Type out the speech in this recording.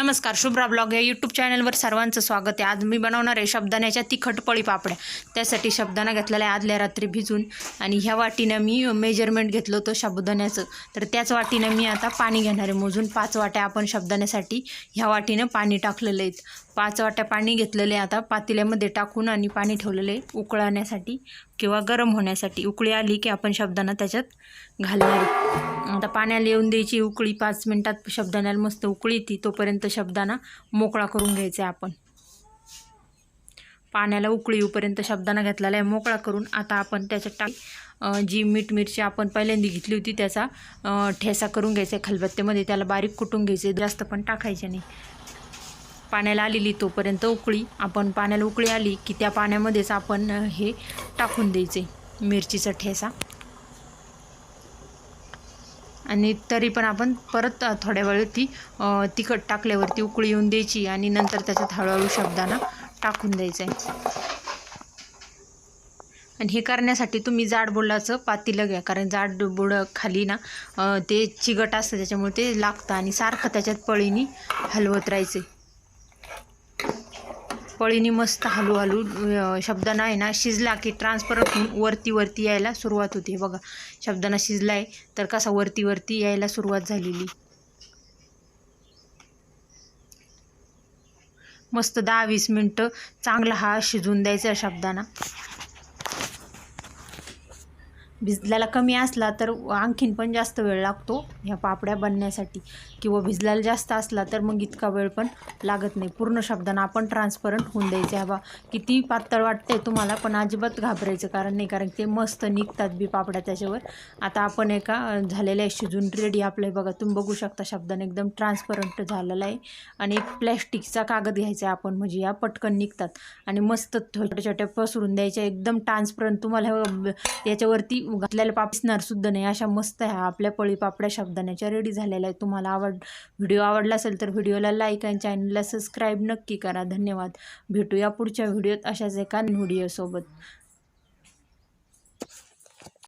नमस्कार शुभ्रा ब्लॉग या यूट्यूब चॅनलवर सर्वांचं स्वागत आहे. आज मी बनवणार आहे शब्दाण्याच्या तिखट पळी पापड्या. त्यासाठी शब्दाना घेतलेला आहे आदल्या रात्री भिजून. आणि ह्या वाटीनं मी मेजरमेंट घेतलं होतं शब्दाण्याचं. तर त्याच वाटीनं मी आता पाणी घेणार आहे. मोजून पाच वाट्या आपण शब्दाण्यासाठी ह्या वाटीनं पाणी टाकलेलं आहे पाच वाट्या पाणी घेतलेले आहे आता. पातेल्यामध्ये टाकून आणि पाणी ठेवलेलं आहे उकळण्यासाठी किंवा गरम होण्यासाठी. उकळी आली की आपण शब्दांना त्याच्यात घालणार आहे. आता पाण्याला येऊन द्यायची उकळी पाच मिनटात शब्दाण्याला मस्त उकळी ती तोपर्यंत शब्दांना मोकळा करून घ्यायचा आहे आपण. पाण्याला उकळी येऊपर्यंत घातलेला घेतलेला आहे मोकळा करून. आता आपण त्याच्यात टाक जी मीठ मिरची आपण पहिल्यांदा घेतली होती त्याचा ठेसा करून घ्यायचा आहे खलबत्त्यामध्ये. त्याला बारीक कुटून घ्यायचे. जास्त पण टाकायचे नाही. पाण्याला आलेली तोपर्यंत उकळी. आपण पाण्याला उकळी आली की त्या पाण्यामध्येच आपण हे टाकून द्यायचे मिरचीचा ठेसा आणि तरी पण आपण परत थोड्या वेळ ती तिखट टाकल्यावरती उकळी येऊन द्यायची आणि नंतर त्याच्यात हळूहळू शब्दांना टाकून द्यायचं. आहे आणि हे करण्यासाठी तुम्ही जाड बुडाचं पातीलं घ्या कारण जाड बुड खाली ना ते चिगट असतं त्याच्यामुळे ते लागतं आणि सारखं त्याच्यात पळीनी हलवत राहायचे. पळीने मस्त हलू हलू शब्दांना आहे ना शिजला की ट्रान्सफर होऊन वरती वरती यायला सुरुवात होते. बघा शब्दांना शिजला आहे तर कसा वरती वरती यायला सुरुवात झालेली. मस्त दहा वीस मिनटं चांगला हा शिजून द्यायचा शब्दांना. भिजल्याला कमी असला तर आणखीन पण जास्त वेळ लागतो ह्या पापड्या बनण्यासाठी. किंवा भिजल्याला जास्त असला तर मग इतका वेळ पण लागत नाही. पूर्ण शब्दांना आपण ट्रान्सपरंट होऊन द्यायचे. हवा किती पातळ वाटते तुम्हाला पण अजिबात घाबरायचं कारण नाही. कारण ते मस्त निघतात बी पापड्या त्याच्यावर. आता आपण एका झालेल्या आहे शिजून रेडी आपलं बघा. तुम्ही बघू शकता शब्दाने एकदम ट्रान्सपरंट झालेला आहे. आणि एक प्लॅस्टिकचा कागद घ्यायचा आहे आपण. म्हणजे या पटकन निघतात. आणि मस्त छोट्या छोट्या पसरून द्यायच्या. एकदम ट्रान्सपरंट तुम्हाला याच्यावरती घातलेल्या पापसणार सुद्धा नाही. अशा मस्त ह्या आपल्या पळी पापड्या शब्दाण्याच्या रेडी झालेल्या आहेत. तुम्हाला आवड व्हिडिओ आवडला असेल तर व्हिडिओला लाईक आणि चॅनलला सबस्क्राईब नक्की करा. धन्यवाद. भेटूया पुढच्या व्हिडिओत अशाच एका व्हिडिओसोबत